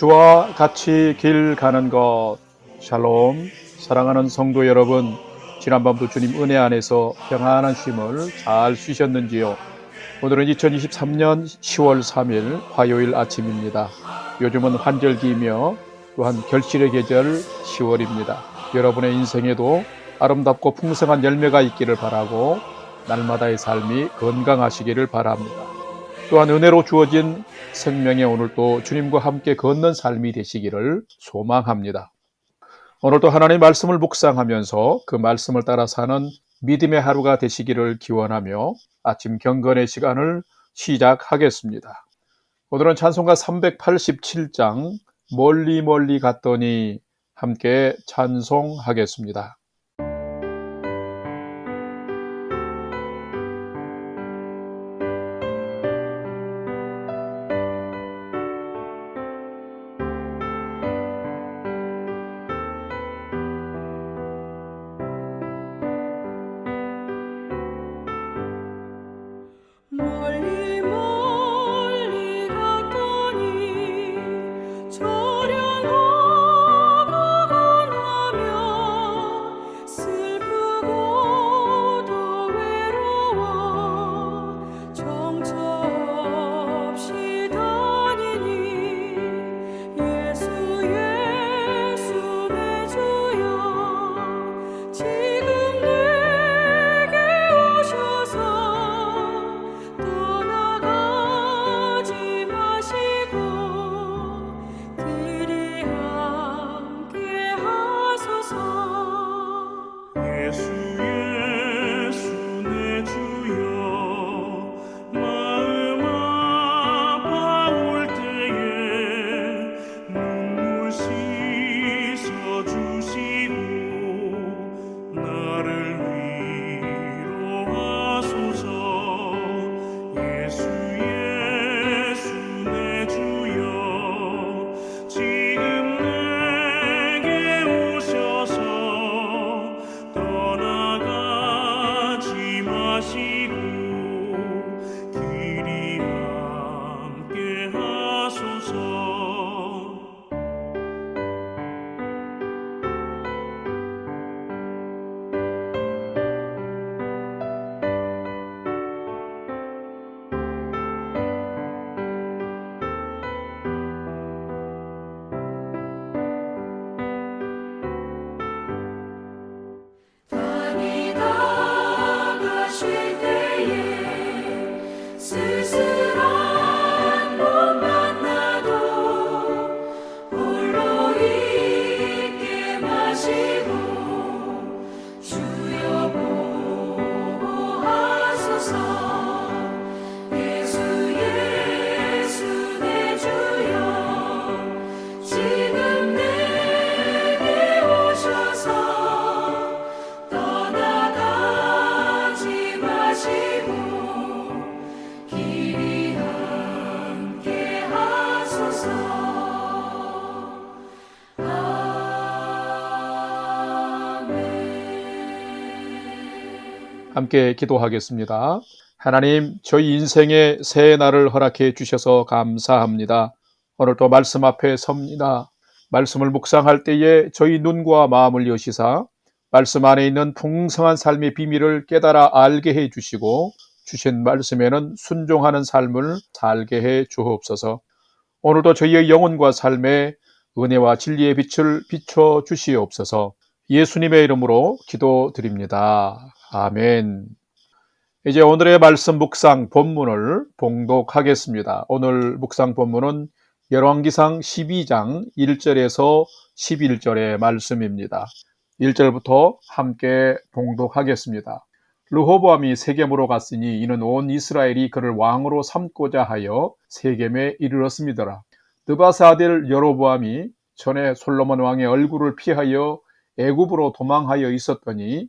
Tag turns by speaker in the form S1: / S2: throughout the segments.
S1: 주와 같이 길 가는 것. 샬롬. 사랑하는 성도 여러분 지난밤도 주님 은혜 안에서 평안한 쉼을 잘 쉬셨는지요? 오늘은 2023년 10월 3일 화요일 아침입니다. 요즘은 환절기이며 또한 결실의 계절 10월입니다. 여러분의 인생에도 아름답고 풍성한 열매가 있기를 바라고 날마다의 삶이 건강하시기를 바랍니다 또한 은혜로 주어진 생명의 오늘도 주님과 함께 걷는 삶이 되시기를 소망합니다. 오늘도 하나님의 말씀을 묵상하면서 그 말씀을 따라 사는 믿음의 하루가 되시기를 기원하며 아침 경건의 시간을 시작하겠습니다. 오늘은 찬송가 387장 멀리 멀리 갔더니 함께 찬송하겠습니다. 함께 기도하겠습니다. 하나님, 저희 인생의 새 날을 허락해 주셔서 감사합니다. 오늘도 말씀 앞에 섭니다. 말씀을 묵상할 때에 저희 눈과 마음을 여시사 말씀 안에 있는 풍성한 삶의 비밀을 깨달아 알게 해 주시고 주신 말씀에는 순종하는 삶을 살게 해 주옵소서. 오늘도 저희의 영혼과 삶에 은혜와 진리의 빛을 비춰 주시옵소서. 예수님의 이름으로 기도드립니다. 아멘. 이제 오늘의 말씀 묵상 본문을 봉독하겠습니다. 오늘 묵상 본문은 열왕기상 12장 1절에서 11절의 말씀입니다. 1절부터 함께 봉독하겠습니다. 르호보암이 세겜으로 갔으니 이는 온 이스라엘이 그를 왕으로 삼고자 하여 세겜에 이르렀음이더라. 느바스 아들 여로보암이 전에 솔로몬 왕의 얼굴을 피하여 애굽으로 도망하여 있었더니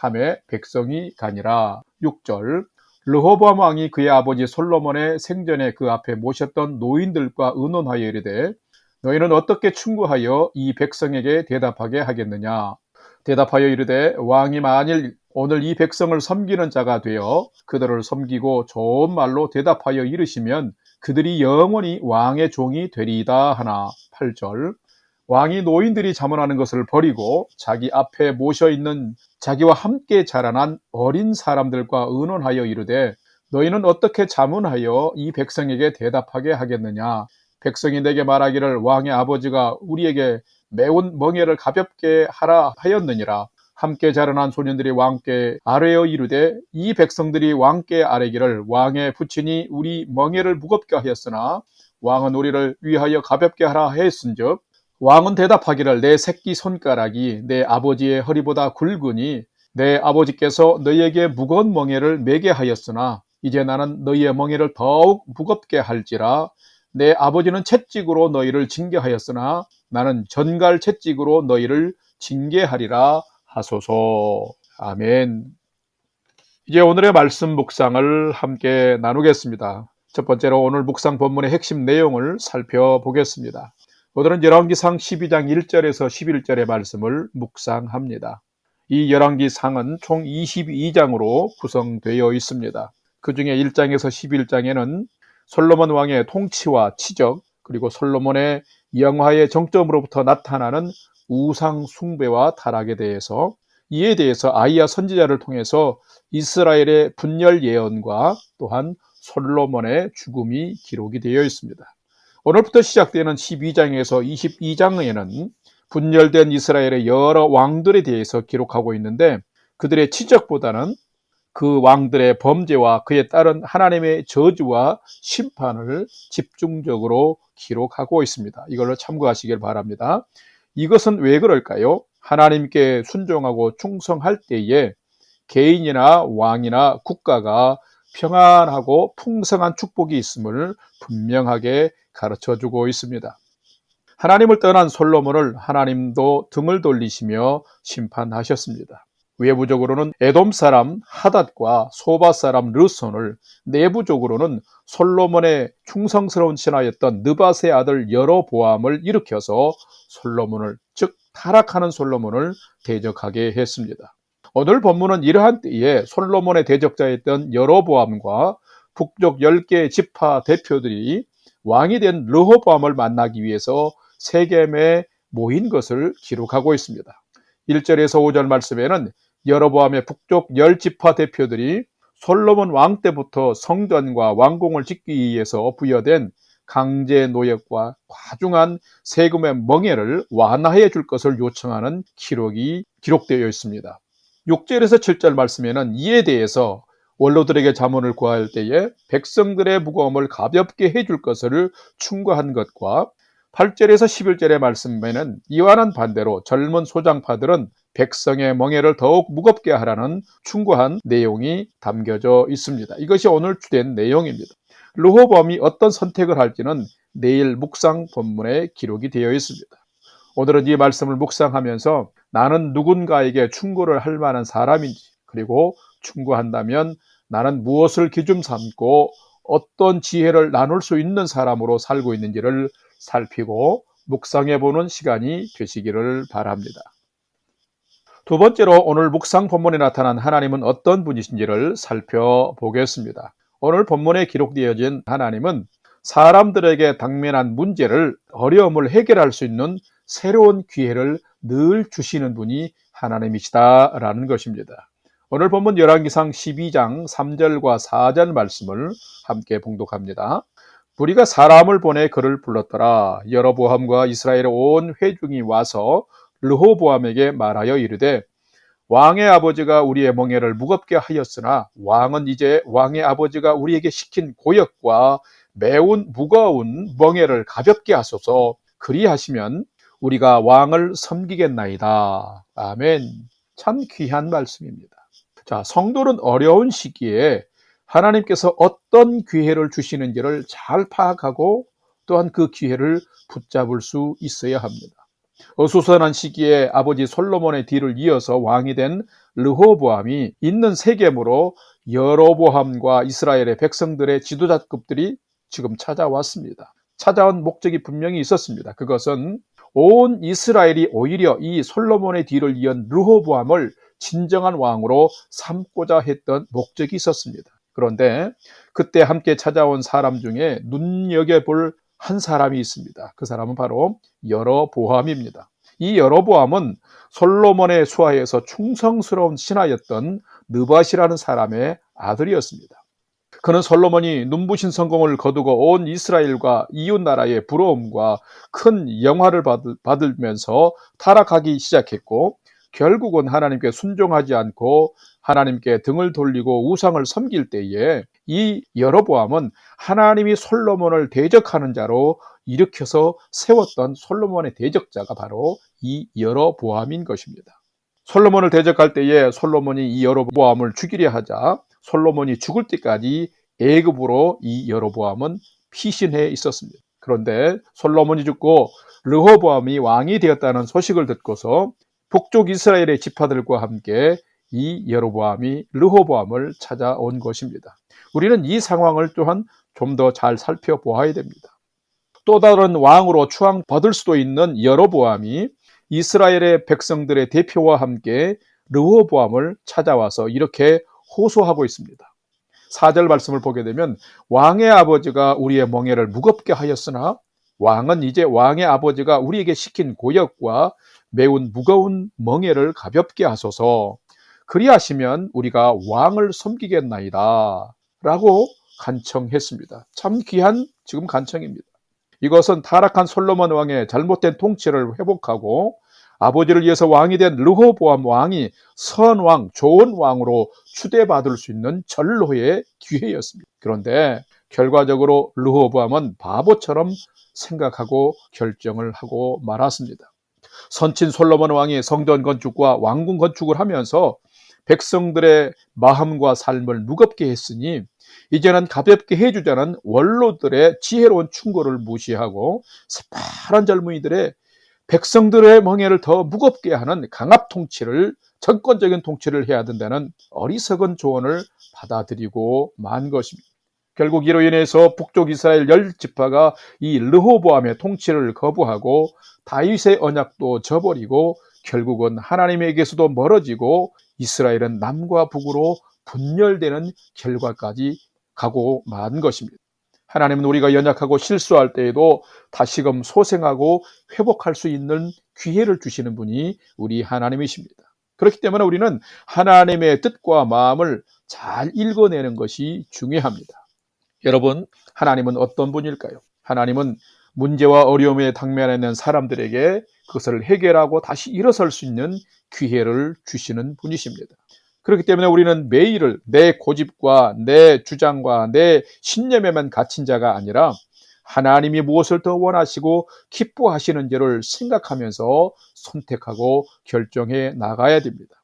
S1: 하매 백성이 가니라. 6절. 르호보암 왕이 그의 아버지 솔로몬의 생전에 그 앞에 모셨던 노인들과 의논하여 이르되 너희는 어떻게 충고하여 이 백성에게 대답하게 하겠느냐? 대답하여 이르되 왕이 만일 오늘 이 백성을 섬기는 자가 되어 그들을 섬기고 좋은 말로 대답하여 이르시면 그들이 영원히 왕의 종이 되리이다 하나. 8절 왕이 노인들이 자문하는 것을 버리고 자기 앞에 모셔 있는 자기와 함께 자라난 어린 사람들과 의논하여 이르되 너희는 어떻게 자문하여 이 백성에게 대답하게 하겠느냐? 백성이 내게 말하기를 왕의 아버지가 우리에게 매운 멍에를 가볍게 하라 하였느니라. 함께 자라난 소년들이 왕께 아뢰어 이르되 이 백성들이 왕께 아뢰기를 왕의 부친이 우리 멍에를 무겁게 하였으나 왕은 우리를 위하여 가볍게 하라 했은즉 왕은 대답하기를 내 새끼 손가락이 내 아버지의 허리보다 굵으니 내 아버지께서 너희에게 무거운 멍에를 매게 하였으나 이제 나는 너희의 멍에를 더욱 무겁게 할지라 내 아버지는 채찍으로 너희를 징계하였으나 나는 전갈 채찍으로 너희를 징계하리라 하소서. 아멘. 이제 오늘의 말씀 묵상을 함께 나누겠습니다. 첫 번째로 오늘 묵상 본문의 핵심 내용을 살펴보겠습니다. 오늘은 열왕기상 12장 1절에서 11절의 말씀을 묵상합니다. 이 열왕기상은 총 22장으로 구성되어 있습니다. 그 중에 1장에서 11장에는 솔로몬 왕의 통치와 치적, 그리고 솔로몬의 영화의 정점으로부터 나타나는 우상 숭배와 타락에 대해서 이에 대해서 아이야 선지자를 통해서 이스라엘의 분열 예언과 또한 솔로몬의 죽음이 기록이 되어 있습니다. 오늘부터 시작되는 12장에서 22장에는 분열된 이스라엘의 여러 왕들에 대해서 기록하고 있는데 그들의 치적보다는 그 왕들의 범죄와 그에 따른 하나님의 저주와 심판을 집중적으로 기록하고 있습니다. 이걸로 참고하시길 바랍니다. 이것은 왜 그럴까요? 하나님께 순종하고 충성할 때에 개인이나 왕이나 국가가 평안하고 풍성한 축복이 있음을 분명하게 가르쳐 주고 있습니다. 하나님을 떠난 솔로몬을 하나님도 등을 돌리시며 심판하셨습니다. 외부적으로는 에돔 사람 하닷과 소바 사람 르손을 내부적으로는 솔로몬의 충성스러운 신하였던 느바세 아들 여로보암을 일으켜서 솔로몬을 즉 타락하는 솔로몬을 대적하게 했습니다. 오늘 본문은 이러한 때에 솔로몬의 대적자였던 여로보암과 북쪽 10개 지파 대표들이 왕이 된 르호보암을 만나기 위해서 세겜에 모인 것을 기록하고 있습니다. 1절에서 5절 말씀에는 여로보암의 북쪽 열 지파 대표들이 솔로몬 왕 때부터 성전과 왕궁을 짓기 위해서 부여된 강제 노역과 과중한 세금의 멍해를 완화해 줄 것을 요청하는 기록이 기록되어 있습니다. 6절에서 7절 말씀에는 이에 대해서 원로들에게 자문을 구할 때에 백성들의 무거움을 가볍게 해줄 것을 충고한 것과 8절에서 11절의 말씀에는 이와는 반대로 젊은 소장파들은 백성의 멍에를 더욱 무겁게 하라는 충고한 내용이 담겨져 있습니다. 이것이 오늘 주된 내용입니다. 르호범이 어떤 선택을 할지는 내일 묵상 본문에 기록이 되어 있습니다. 오늘은 이 말씀을 묵상하면서 나는 누군가에게 충고를 할 만한 사람인지 그리고 충고한다면 나는 무엇을 기준 삼고 어떤 지혜를 나눌 수 있는 사람으로 살고 있는지를 살피고 묵상해 보는 시간이 되시기를 바랍니다. 두 번째로 오늘 묵상 본문에 나타난 하나님은 어떤 분이신지를 살펴보겠습니다. 오늘 본문에 기록되어진 하나님은 사람들에게 당면한 문제를 어려움을 해결할 수 있는 새로운 기회를 늘 주시는 분이 하나님이시다라는 것입니다. 오늘 본문 열왕기상 12장 3절과 4절 말씀을 함께 봉독합니다. 우리가 사람을 보내 그를 불렀더라. 여러보암과 이스라엘의 온 회중이 와서 르호보암에게 말하여 이르되 왕의 아버지가 우리의 멍에를 무겁게 하였으나 왕은 이제 왕의 아버지가 우리에게 시킨 고역과 매운 무거운 멍에를 가볍게 하소서 그리하시면 우리가 왕을 섬기겠나이다. 아멘. 참 귀한 말씀입니다. 자, 성도는 어려운 시기에 하나님께서 어떤 기회를 주시는지를 잘 파악하고 또한 그 기회를 붙잡을 수 있어야 합니다. 어수선한 시기에 아버지 솔로몬의 뒤를 이어서 왕이 된 르호보암이 있는 세겜으로 여로보암과 이스라엘의 백성들의 지도자급들이 지금 찾아왔습니다. 찾아온 목적이 분명히 있었습니다. 그것은 온 이스라엘이 오히려 이 솔로몬의 뒤를 이은 르호보암을 진정한 왕으로 삼고자 했던 목적이 있었습니다. 그런데 그때 함께 찾아온 사람 중에 눈여겨볼 한 사람이 있습니다. 그 사람은 바로 여로보암입니다. 이 여로보암은 솔로몬의 수하에서 충성스러운 신하였던 느밧이라는 사람의 아들이었습니다. 그는 솔로몬이 눈부신 성공을 거두고 온 이스라엘과 이웃 나라의 부러움과 큰 영화를 받을, 받으면서 타락하기 시작했고 결국은 하나님께 순종하지 않고 하나님께 등을 돌리고 우상을 섬길 때에 이 여로보암은 하나님이 솔로몬을 대적하는 자로 일으켜서 세웠던 솔로몬의 대적자가 바로 이 여로보암인 것입니다. 솔로몬을 대적할 때에 솔로몬이 이 여로보암을 죽이려 하자 솔로몬이 죽을 때까지 애굽으로 이 여로보암은 피신해 있었습니다. 그런데 솔로몬이 죽고 르호보암이 왕이 되었다는 소식을 듣고서 북쪽 이스라엘의 지파들과 함께 이 여로보암이 르호보암을 찾아온 것입니다. 우리는 이 상황을 또한 좀 더 잘 살펴보아야 됩니다. 또 다른 왕으로 추앙받을 수도 있는 여로보암이 이스라엘의 백성들의 대표와 함께 르호보암을 찾아와서 이렇게 호소하고 있습니다. 4절 말씀을 보게 되면 왕의 아버지가 우리의 멍에를 무겁게 하였으나 왕은 이제 왕의 아버지가 우리에게 시킨 고역과 매운 무거운 멍에를 가볍게 하소서 그리하시면 우리가 왕을 섬기겠나이다 라고 간청했습니다. 참 귀한 지금 간청입니다. 이것은 타락한 솔로몬 왕의 잘못된 통치를 회복하고 아버지를 위해서 왕이 된 르호보암 왕이 선왕, 좋은 왕으로 추대받을 수 있는 전로의 기회였습니다. 그런데 결과적으로 르호보암은 바보처럼 생각하고 결정을 하고 말았습니다. 선친 솔로몬 왕이 성전 건축과 왕궁 건축을 하면서 백성들의 마음과 삶을 무겁게 했으니 이제는 가볍게 해주자는 원로들의 지혜로운 충고를 무시하고 새파란 젊은이들의 백성들의 멍에를 더 무겁게 하는 강압 통치를 정권적인 통치를 해야 된다는 어리석은 조언을 받아들이고 만 것입니다. 결국 이로 인해서 북쪽 이스라엘 열 지파가 이 르호보암의 통치를 거부하고 다윗의 언약도 저버리고 결국은 하나님에게서도 멀어지고 이스라엘은 남과 북으로 분열되는 결과까지 가고 만 것입니다. 하나님은 우리가 연약하고 실수할 때에도 다시금 소생하고 회복할 수 있는 기회를 주시는 분이 우리 하나님이십니다. 그렇기 때문에 우리는 하나님의 뜻과 마음을 잘 읽어내는 것이 중요합니다. 여러분, 하나님은 어떤 분일까요? 하나님은 문제와 어려움에 당면해 있는 사람들에게 그것을 해결하고 다시 일어설 수 있는 기회를 주시는 분이십니다. 그렇기 때문에 우리는 매일을 내 고집과 내 주장과 내 신념에만 갇힌 자가 아니라 하나님이 무엇을 더 원하시고 기뻐하시는지를 생각하면서 선택하고 결정해 나가야 됩니다.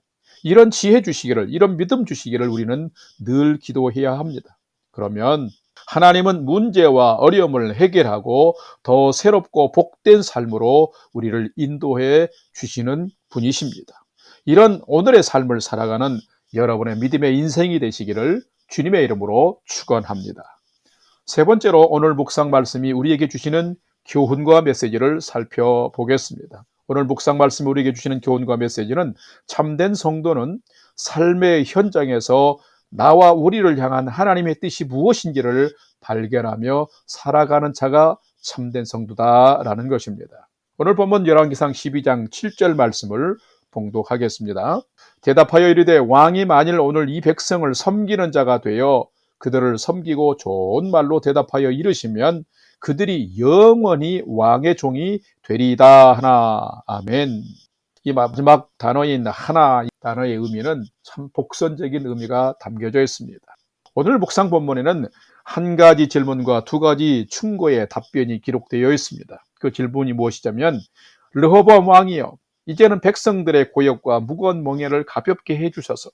S1: 이런 지혜 주시기를, 이런 믿음 주시기를 우리는 늘 기도해야 합니다. 그러면 하나님은 문제와 어려움을 해결하고 더 새롭고 복된 삶으로 우리를 인도해 주시는 분이십니다. 이런 오늘의 삶을 살아가는 여러분의 믿음의 인생이 되시기를 주님의 이름으로 축원합니다. 세 번째로 오늘 묵상 말씀이 우리에게 주시는 교훈과 메시지를 살펴보겠습니다. 오늘 묵상 말씀이 우리에게 주시는 교훈과 메시지는 참된 성도는 삶의 현장에서 나와 우리를 향한 하나님의 뜻이 무엇인지를 발견하며 살아가는 자가 참된 성도다라는 것입니다. 오늘 본문 열왕기상 12장 7절 말씀을 봉독하겠습니다. 대답하여 이르되 왕이 만일 오늘 이 백성을 섬기는 자가 되어 그들을 섬기고 좋은 말로 대답하여 이르시면 그들이 영원히 왕의 종이 되리이다 하나 아멘. 이 마지막 단어인 하나 단어의 의미는 참 복선적인 의미가 담겨져 있습니다. 오늘 묵상 본문에는 한 가지 질문과 두 가지 충고의 답변이 기록되어 있습니다. 그 질문이 무엇이냐면 르호보암 왕이여 이제는 백성들의 고역과 무거운 멍에를 가볍게 해주셔서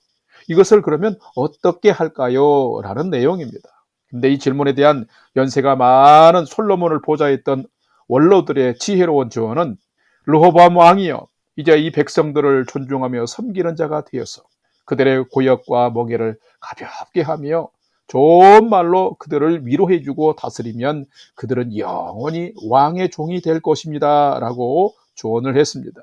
S1: 이것을 그러면 어떻게 할까요? 라는 내용입니다. 근데 이 질문에 대한 연세가 많은 솔로몬을 보좌했던 원로들의 지혜로운 조언은 르호보암 왕이여 이제 이 백성들을 존중하며 섬기는 자가 되어서 그들의 고역과 멍에를 가볍게 하며 좋은 말로 그들을 위로해주고 다스리면 그들은 영원히 왕의 종이 될 것입니다. 라고 조언을 했습니다.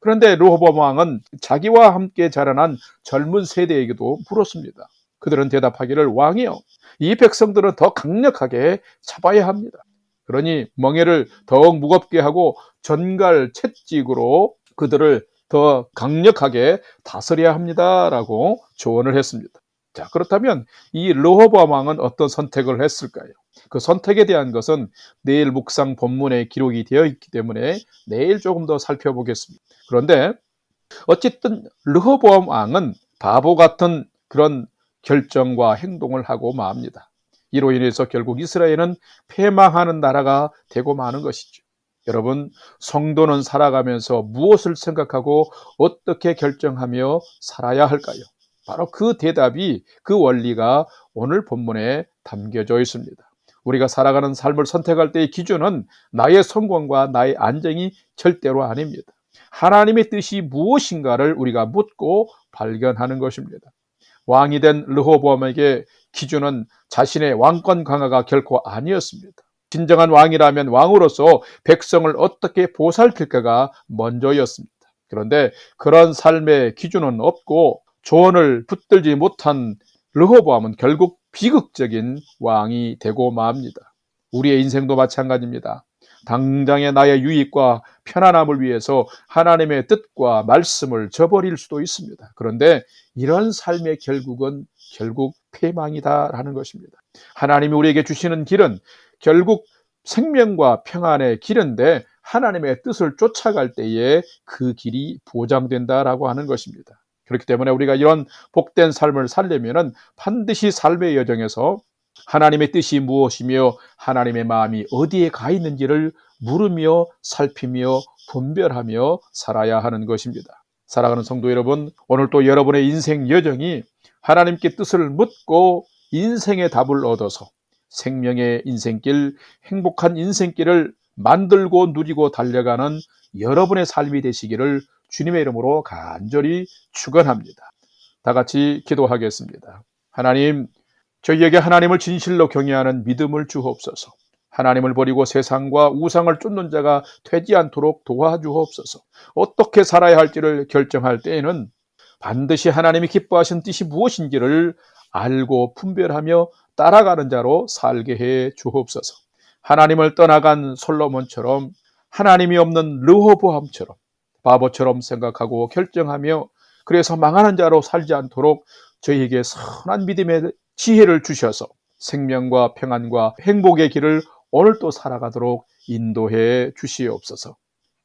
S1: 그런데 르호보암 왕은 자기와 함께 자라난 젊은 세대에게도 물었습니다. 그들은 대답하기를 왕이여 이 백성들은 더 강력하게 잡아야 합니다. 그러니 멍에를 더욱 무겁게 하고 전갈 채찍으로 그들을 더 강력하게 다스려야 합니다라고 조언을 했습니다. 자, 그렇다면 이 르호보암 왕은 어떤 선택을 했을까요? 그 선택에 대한 것은 내일 묵상 본문에 기록이 되어 있기 때문에 내일 조금 더 살펴보겠습니다. 그런데 어쨌든 르호보암 왕은 바보 같은 그런 결정과 행동을 하고 맙니다. 이로 인해서 결국 이스라엘은 패망하는 나라가 되고 마는 것이죠. 여러분, 성도는 살아가면서 무엇을 생각하고 어떻게 결정하며 살아야 할까요? 바로 그 대답이 그 원리가 오늘 본문에 담겨져 있습니다. 우리가 살아가는 삶을 선택할 때의 기준은 나의 성공과 나의 안정이 절대로 아닙니다. 하나님의 뜻이 무엇인가를 우리가 묻고 발견하는 것입니다. 왕이 된 르호보암에게 기준은 자신의 왕권 강화가 결코 아니었습니다. 진정한 왕이라면 왕으로서 백성을 어떻게 보살필까가 먼저였습니다. 그런데 그런 삶의 기준은 없고 조언을 붙들지 못한 르호보암은 결국 비극적인 왕이 되고 맙니다. 우리의 인생도 마찬가지입니다. 당장의 나의 유익과 편안함을 위해서 하나님의 뜻과 말씀을 저버릴 수도 있습니다. 그런데 이런 삶의 결국은 결국 패망이다라는 것입니다. 하나님이 우리에게 주시는 길은 결국 생명과 평안의 길인데 하나님의 뜻을 쫓아갈 때에 그 길이 보장된다라고 하는 것입니다. 그렇기 때문에 우리가 이런 복된 삶을 살려면은 반드시 삶의 여정에서 하나님의 뜻이 무엇이며 하나님의 마음이 어디에 가 있는지를 물으며 살피며 분별하며 살아야 하는 것입니다. 살아가는 성도 여러분, 오늘 또 여러분의 인생 여정이 하나님께 뜻을 묻고 인생의 답을 얻어서 생명의 인생길, 행복한 인생길을 만들고 누리고 달려가는 여러분의 삶이 되시기를 주님의 이름으로 간절히 축원합니다. 다 같이 기도하겠습니다. 하나님, 저희에게 하나님을 진실로 경외하는 믿음을 주옵소서. 하나님을 버리고 세상과 우상을 쫓는 자가 되지 않도록 도와주옵소서. 어떻게 살아야 할지를 결정할 때에는 반드시 하나님이 기뻐하신 뜻이 무엇인지를 알고 분별하며 따라가는 자로 살게 해 주옵소서. 하나님을 떠나간 솔로몬처럼 하나님이 없는 르호보암처럼 바보처럼 생각하고 결정하며 그래서 망하는 자로 살지 않도록 저희에게 선한 믿음의 지혜를 주셔서 생명과 평안과 행복의 길을 오늘 또 살아가도록 인도해 주시옵소서.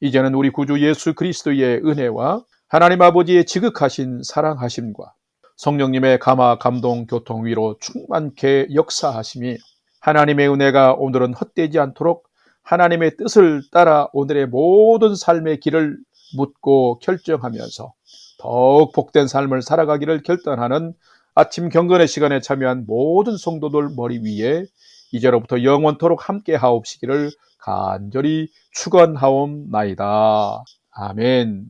S1: 이제는 우리 구주 예수 그리스도의 은혜와 하나님 아버지의 지극하신 사랑하심과 성령님의 감화, 감동, 교통 위로 충만케 역사하심이 하나님의 은혜가 오늘은 헛되지 않도록 하나님의 뜻을 따라 오늘의 모든 삶의 길을 묻고 결정하면서 더욱 복된 삶을 살아가기를 결단하는 아침 경건의 시간에 참여한 모든 성도들 머리 위에 이제로부터 영원토록 함께 하옵시기를 간절히 축원하옵나이다. 아멘.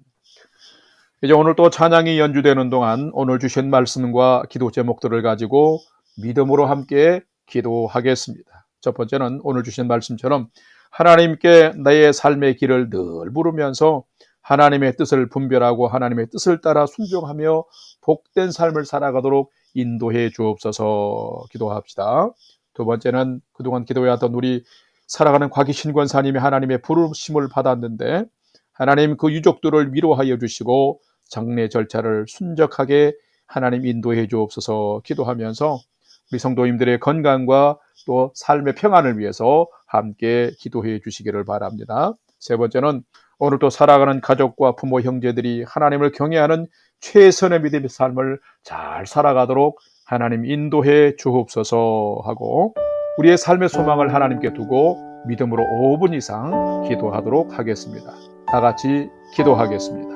S1: 이제 오늘 또 찬양이 연주되는 동안 오늘 주신 말씀과 기도 제목들을 가지고 믿음으로 함께 기도하겠습니다. 첫 번째는 오늘 주신 말씀처럼 하나님께 나의 삶의 길을 늘 물으면서 하나님의 뜻을 분별하고 하나님의 뜻을 따라 순종하며 복된 삶을 살아가도록 인도해 주옵소서 기도합시다. 두 번째는 그동안 기도해왔던 우리 살아가는 과기신 권사님이 하나님의 부르심을 받았는데 하나님 그 유족들을 위로하여 주시고 장례 절차를 순적하게 하나님 인도해 주옵소서 기도하면서 우리 성도님들의 건강과 또 삶의 평안을 위해서 함께 기도해 주시기를 바랍니다. 세 번째는 오늘 또 살아가는 가족과 부모 형제들이 하나님을 경외하는 최선의 믿음의 삶을 잘 살아가도록 하나님 인도해 주옵소서 하고 우리의 삶의 소망을 하나님께 두고 믿음으로 5분 이상 기도하도록 하겠습니다. 다 같이 기도하겠습니다.